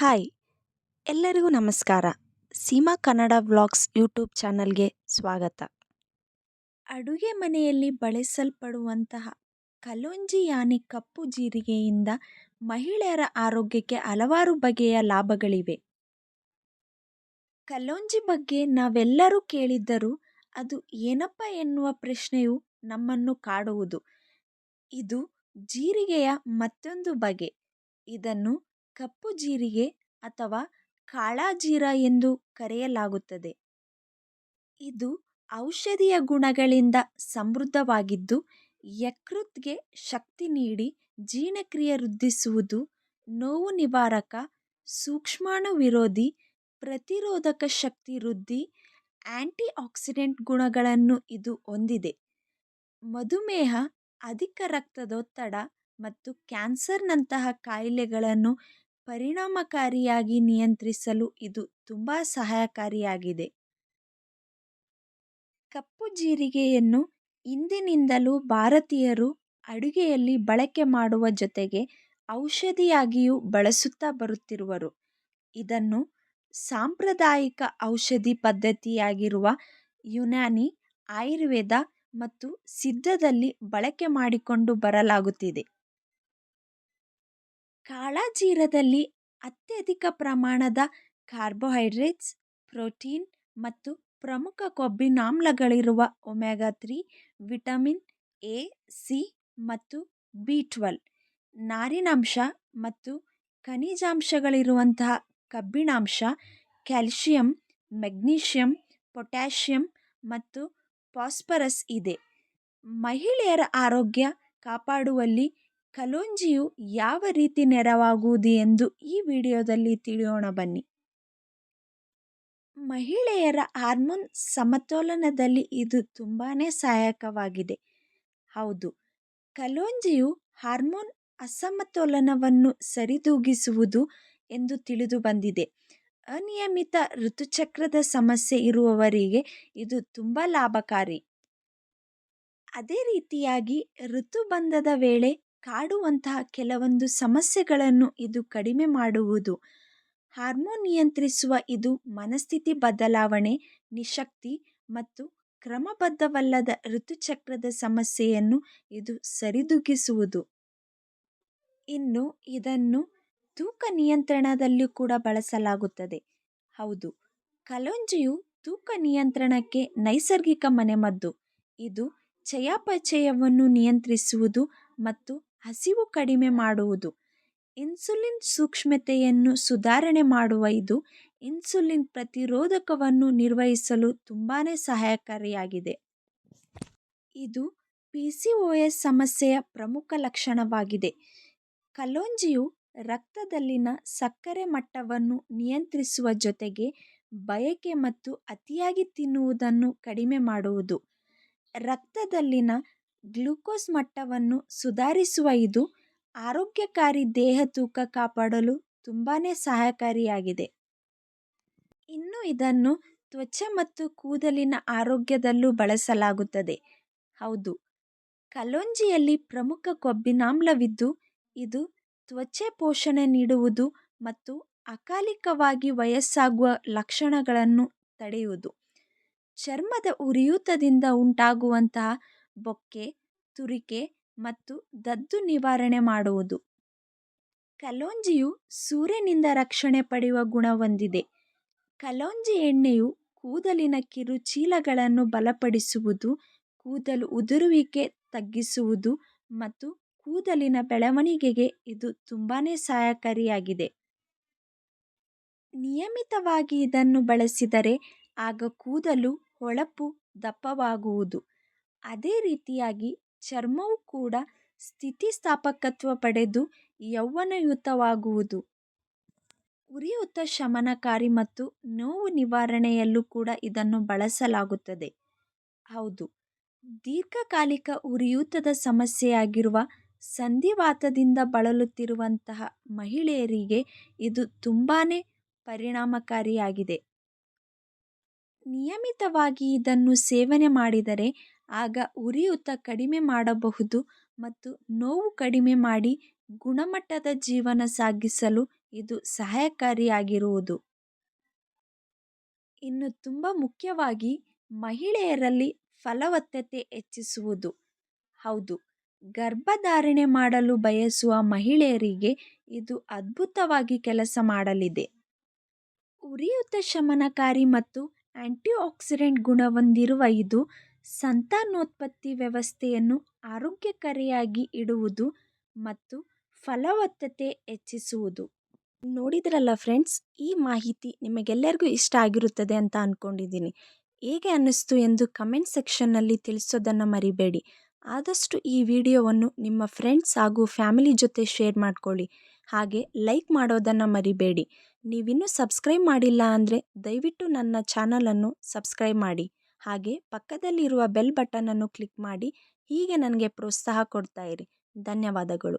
Hi, ಎಲ್ಲರಿಗೂ ನಮಸ್ಕಾರ. Seema Kannada vlogs YouTube ಚಾನಲ್ಗೆ ಸ್ವಾಗತ. ಅಡುಗೆ ಮನೆಯಲ್ಲಿ ಬಳಸಲ್ಪಡುವಂತಹ ಕಲೋಂಜಿ ಯಾನಿ ಕಪ್ಪು ಜೀರಿಗೆಯಿಂದ ಮಹಿಳೆಯರ ಆರೋಗ್ಯಕ್ಕೆ ಹಲವಾರು ಬಗೆಯ ಲಾಭಗಳಿವೆ. ಕಲೋಂಜಿ ಬಗ್ಗೆ ನಾವೆಲ್ಲರೂ ಕೇಳಿದ್ದರೂ ಅದು ಏನಪ್ಪ ಎನ್ನುವ ಪ್ರಶ್ನೆಯು ನಮ್ಮನ್ನು ಕಾಡುವುದು. ಇದು ಜೀರಿಗೆಯ ಮತ್ತೊಂದು ಬಗೆ. ಇದನ್ನು ಕಪ್ಪು ಜೀರಿಗೆ ಅಥವಾ ಕಾಳಾ ಜೀರ ಎಂದು ಕರೆಯಲಾಗುತ್ತದೆ. ಇದು ಔಷಧೀಯ ಗುಣಗಳಿಂದ ಸಮೃದ್ಧವಾಗಿದ್ದು, ಯಕೃತ್ಗೆ ಶಕ್ತಿ ನೀಡಿ ಜೀರ್ಣಕ್ರಿಯೆ ವೃದ್ಧಿಸುವುದು, ನೋವು ನಿವಾರಕ, ಸೂಕ್ಷ್ಮಾಣು ವಿರೋಧಿ, ಪ್ರತಿರೋಧಕ ಶಕ್ತಿ ವೃದ್ಧಿ ಆ್ಯಂಟಿ ಆಕ್ಸಿಡೆಂಟ್ ಗುಣಗಳನ್ನು ಇದು ಹೊಂದಿದೆ. ಮಧುಮೇಹ, ಅಧಿಕ ರಕ್ತದೊತ್ತಡ ಮತ್ತು ಕ್ಯಾನ್ಸರ್ನಂತಹ ಕಾಯಿಲೆಗಳನ್ನು ಪರಿಣಾಮಕಾರಿಯಾಗಿ ನಿಯಂತ್ರಿಸಲು ಇದು ತುಂಬ ಸಹಾಯಕಾರಿಯಾಗಿದೆ. ಕಪ್ಪು ಜೀರಿಗೆಯನ್ನು ಹಿಂದಿನಿಂದಲೂ ಭಾರತೀಯರು ಅಡುಗೆಯಲ್ಲಿ ಬಳಕೆ ಮಾಡುವ ಜೊತೆಗೆ ಔಷಧಿಯಾಗಿಯೂ ಬಳಸುತ್ತಾ ಬರುತ್ತಿರುವರು. ಇದನ್ನು ಸಾಂಪ್ರದಾಯಿಕ ಔಷಧಿ ಪದ್ಧತಿಯಾಗಿರುವ ಯುನಾನಿ, ಆಯುರ್ವೇದ ಮತ್ತು ಸಿದ್ಧದಲ್ಲಿ ಬಳಕೆ ಮಾಡಿಕೊಂಡು ಬರಲಾಗುತ್ತಿದೆ. ಕಾಳಜೀರದಲ್ಲಿ ಅತ್ಯಧಿಕ ಪ್ರಮಾಣದ ಕಾರ್ಬೋಹೈಡ್ರೇಟ್ಸ್, ಪ್ರೋಟೀನ್ ಮತ್ತು ಪ್ರಮುಖ ಕೊಬ್ಬಿನಾಮ್ಲಗಳಿರುವ omega three vitamin A, C ಮತ್ತು ಬಿ ಟ್ವೆಲ್. ನಾರಿನಾಂಶ ಮತ್ತು ಖನಿಜಾಂಶಗಳಿರುವಂತಹ ಕಬ್ಬಿಣಾಂಶ, ಕ್ಯಾಲ್ಶಿಯಂ, ಮೆಗ್ನೀಷಿಯಂ, ಪೊಟ್ಯಾಷಿಯಂ ಮತ್ತು ಫಾಸ್ಫರಸ್ ಇದೆ. ಮಹಿಳೆಯರ ಆರೋಗ್ಯ ಕಾಪಾಡುವಲ್ಲಿ ಕಲೋಂಜಿಯು ಯಾವ ರೀತಿ ನೆರವಾಗುವುದು ಎಂದು ಈ ವಿಡಿಯೋದಲ್ಲಿ ತಿಳಿಯೋಣ ಬನ್ನಿ. ಮಹಿಳೆಯರ ಹಾರ್ಮೋನ್ ಸಮತೋಲನದಲ್ಲಿ ಇದು ತುಂಬಾ ಸಹಾಯಕವಾಗಿದೆ. ಹೌದು, ಕಲೋಂಜಿಯು ಹಾರ್ಮೋನ್ ಅಸಮತೋಲನವನ್ನು ಸರಿದೂಗಿಸುವುದು ಎಂದು ತಿಳಿದು ಬಂದಿದೆ. ಅನಿಯಮಿತ ಋತುಚಕ್ರದ ಸಮಸ್ಯೆ ಇರುವವರಿಗೆ ಇದು ತುಂಬ ಲಾಭಕಾರಿ. ಅದೇ ರೀತಿಯಾಗಿ ಋತುಬಂಧದ ವೇಳೆ ಕಾಡುವಂತಹ ಕೆಲವೊಂದು ಸಮಸ್ಯೆಗಳನ್ನು ಇದು ಕಡಿಮೆ ಮಾಡುವುದು. ಹಾರ್ಮೋನ್ ನಿಯಂತ್ರಿಸುವ ಇದು ಮನಸ್ಥಿತಿ ಬದಲಾವಣೆ, ನಿಶಕ್ತಿ ಮತ್ತು ಕ್ರಮಬದ್ಧವಲ್ಲದ ಋತುಚಕ್ರದ ಸಮಸ್ಯೆಯನ್ನು ಇದು ಸರಿದೂಗಿಸುವುದು. ಇನ್ನು ಇದನ್ನು ತೂಕ ನಿಯಂತ್ರಣದಲ್ಲೂ ಕೂಡ ಬಳಸಲಾಗುತ್ತದೆ. ಹೌದು, ಕಲೊಂಜಿಯು ತೂಕ ನಿಯಂತ್ರಣಕ್ಕೆ ನೈಸರ್ಗಿಕ ಮನೆಮದ್ದು. ಇದು ಚಯಾಪಚಯವನ್ನು ನಿಯಂತ್ರಿಸುವುದು ಮತ್ತು ಹಸಿವು ಕಡಿಮೆ ಮಾಡುವುದು. ಇನ್ಸುಲಿನ್ ಸೂಕ್ಷ್ಮತೆಯನ್ನು ಸುಧಾರಣೆ ಮಾಡುವ ಇದು ಇನ್ಸುಲಿನ್ ಪ್ರತಿರೋಧಕವನ್ನು ನಿರ್ವಹಿಸಲು ತುಂಬಾ ಸಹಾಯಕಾರಿಯಾಗಿದೆ. ಇದು ಪಿ ಸಿ ಒ ಎಸ್ ಸಮಸ್ಯೆಯ ಪ್ರಮುಖ ಲಕ್ಷಣವಾಗಿದೆ. ಕಲೋಂಜಿಯು ರಕ್ತದಲ್ಲಿನ ಸಕ್ಕರೆ ಮಟ್ಟವನ್ನು ನಿಯಂತ್ರಿಸುವ ಜೊತೆಗೆ ಬಯಕೆ ಮತ್ತು ಅತಿಯಾಗಿ ತಿನ್ನುವುದನ್ನು ಕಡಿಮೆ ಮಾಡುವುದು. ರಕ್ತದಲ್ಲಿನ ಗ್ಲೂಕೋಸ್ ಮಟ್ಟವನ್ನು ಸುಧಾರಿಸುವ ಇದು ಆರೋಗ್ಯಕಾರಿ ದೇಹ ತೂಕ ಕಾಪಾಡಲು ತುಂಬಾ ಸಹಕಾರಿಯಾಗಿದೆ. ಇನ್ನು ಇದನ್ನು ತ್ವಚೆ ಮತ್ತು ಕೂದಲಿನ ಆರೋಗ್ಯದಲ್ಲೂ ಬಳಸಲಾಗುತ್ತದೆ. ಹೌದು, ಕಲೋಂಜಿಯಲ್ಲಿ ಪ್ರಮುಖ ಕೊಬ್ಬಿನಾಮ್ಲವಿದ್ದು, ಇದು ತ್ವಚೆ ಪೋಷಣೆ ನೀಡುವುದು ಮತ್ತು ಅಕಾಲಿಕವಾಗಿ ವಯಸ್ಸಾಗುವ ಲಕ್ಷಣಗಳನ್ನು ತಡೆಯುವುದು. ಚರ್ಮದ ಉರಿಯೂತದಿಂದ ಉಂಟಾಗುವಂತಹ ಬೊಕ್ಕೆ, ತುರಿಕೆ ಮತ್ತು ದದ್ದು ನಿವಾರಣೆ ಮಾಡುವುದು. ಕಲೋಂಜಿಯು ಸೂರ್ಯನಿಂದ ರಕ್ಷಣೆ ಪಡೆಯುವ ಗುಣ ಹೊಂದಿದೆ. ಕಲೋಂಜಿ ಎಣ್ಣೆಯು ಕೂದಲಿನ ಕಿರುಚೀಲಗಳನ್ನು ಬಲಪಡಿಸುವುದು, ಕೂದಲು ಉದುರುವಿಕೆ ತಗ್ಗಿಸುವುದು ಮತ್ತು ಕೂದಲಿನ ಬೆಳವಣಿಗೆಗೆ ಇದು ತುಂಬಾ ಸಹಾಯಕಾರಿಯಾಗಿದೆ. ನಿಯಮಿತವಾಗಿ ಇದನ್ನು ಬಳಸಿದರೆ ಆಗ ಕೂದಲು ಹೊಳಪು ದಪ್ಪವಾಗುವುದು. ಅದೇ ರೀತಿಯಾಗಿ ಚರ್ಮವು ಕೂಡ ಸ್ಥಿತಿಸ್ಥಾಪಕತ್ವ ಪಡೆದು ಯೌವನಯುತವಾಗುವುದು. ಉರಿಯೂತ ಶಮನಕಾರಿ ಮತ್ತು ನೋವು ನಿವಾರಣೆಯಲ್ಲೂ ಕೂಡ ಇದನ್ನು ಬಳಸಲಾಗುತ್ತದೆ. ಹೌದು, ದೀರ್ಘಕಾಲಿಕ ಉರಿಯೂತದ ಸಮಸ್ಯೆಯಾಗಿರುವ ಸಂಧಿವಾತದಿಂದ ಬಳಲುತ್ತಿರುವಂತಹ ಮಹಿಳೆಯರಿಗೆ ಇದು ತುಂಬಾ ಪರಿಣಾಮಕಾರಿಯಾಗಿದೆ. ನಿಯಮಿತವಾಗಿ ಇದನ್ನು ಸೇವನೆ ಮಾಡಿದರೆ ಆಗ ಉರಿಯೂತ ಕಡಿಮೆ ಮಾಡಬಹುದು ಮತ್ತು ನೋವು ಕಡಿಮೆ ಮಾಡಿ ಗುಣಮಟ್ಟದ ಜೀವನ ಸಾಗಿಸಲು ಇದು ಸಹಾಯಕಾರಿಯಾಗಿರುವುದು. ಇನ್ನು ತುಂಬ ಮುಖ್ಯವಾಗಿ ಮಹಿಳೆಯರಲ್ಲಿ ಫಲವತ್ತತೆ ಹೆಚ್ಚಿಸುವುದು. ಹೌದು, ಗರ್ಭಧಾರಣೆ ಮಾಡಲು ಬಯಸುವ ಮಹಿಳೆಯರಿಗೆ ಇದು ಅದ್ಭುತವಾಗಿ ಕೆಲಸ ಮಾಡಲಿದೆ. ಉರಿಯೂತ ಶಮನಕಾರಿ ಮತ್ತು ಆ್ಯಂಟಿಆಕ್ಸಿಡೆಂಟ್ ಗುಣ ಹೊಂದಿರುವ ಇದು ಸಂತಾನೋತ್ಪತ್ತಿ ವ್ಯವಸ್ಥೆಯನ್ನು ಆರೋಗ್ಯಕರಿಯಾಗಿ ಇಡುವುದು ಮತ್ತು ಫಲವತ್ತತೆ ಹೆಚ್ಚಿಸುವುದು. ನೋಡಿದ್ರಲ್ಲ ಫ್ರೆಂಡ್ಸ್, ಈ ಮಾಹಿತಿ ನಿಮಗೆಲ್ಲರಿಗೂ ಇಷ್ಟ ಆಗಿರುತ್ತದೆ ಅಂತ ಅಂದ್ಕೊಂಡಿದ್ದೀನಿ ಹೇಗೆ ಅನ್ನಿಸ್ತು ಎಂದು ಕಮೆಂಟ್ ಸೆಕ್ಷನ್ನಲ್ಲಿ ತಿಳಿಸೋದನ್ನು ಮರಿಬೇಡಿ. ಆದಷ್ಟು ಈ ವಿಡಿಯೋವನ್ನು ನಿಮ್ಮ ಫ್ರೆಂಡ್ಸ್ ಹಾಗೂ ಫ್ಯಾಮಿಲಿ ಜೊತೆ ಶೇರ್ ಮಾಡಿಕೊಳ್ಳಿ. ಹಾಗೆ ಲೈಕ್ ಮಾಡೋದನ್ನು ಮರಿಬೇಡಿ. ನೀವಿನ್ನೂ ಸಬ್ಸ್ಕ್ರೈಬ್ ಮಾಡಿಲ್ಲ ಅಂದರೆ ದಯವಿಟ್ಟು ನನ್ನ ಚಾನಲನ್ನು ಸಬ್ಸ್ಕ್ರೈಬ್ ಮಾಡಿ. ಹಾಗೆ ಪಕ್ಕದಲ್ಲಿರುವ ಬೆಲ್ ಬಟನನ್ನು ಕ್ಲಿಕ್ ಮಾಡಿ ಹೀಗೆ ನನಗೆ ಪ್ರೋತ್ಸಾಹ ಕೊಡ್ತಾ ಇರಿ. ಧನ್ಯವಾದಗಳು.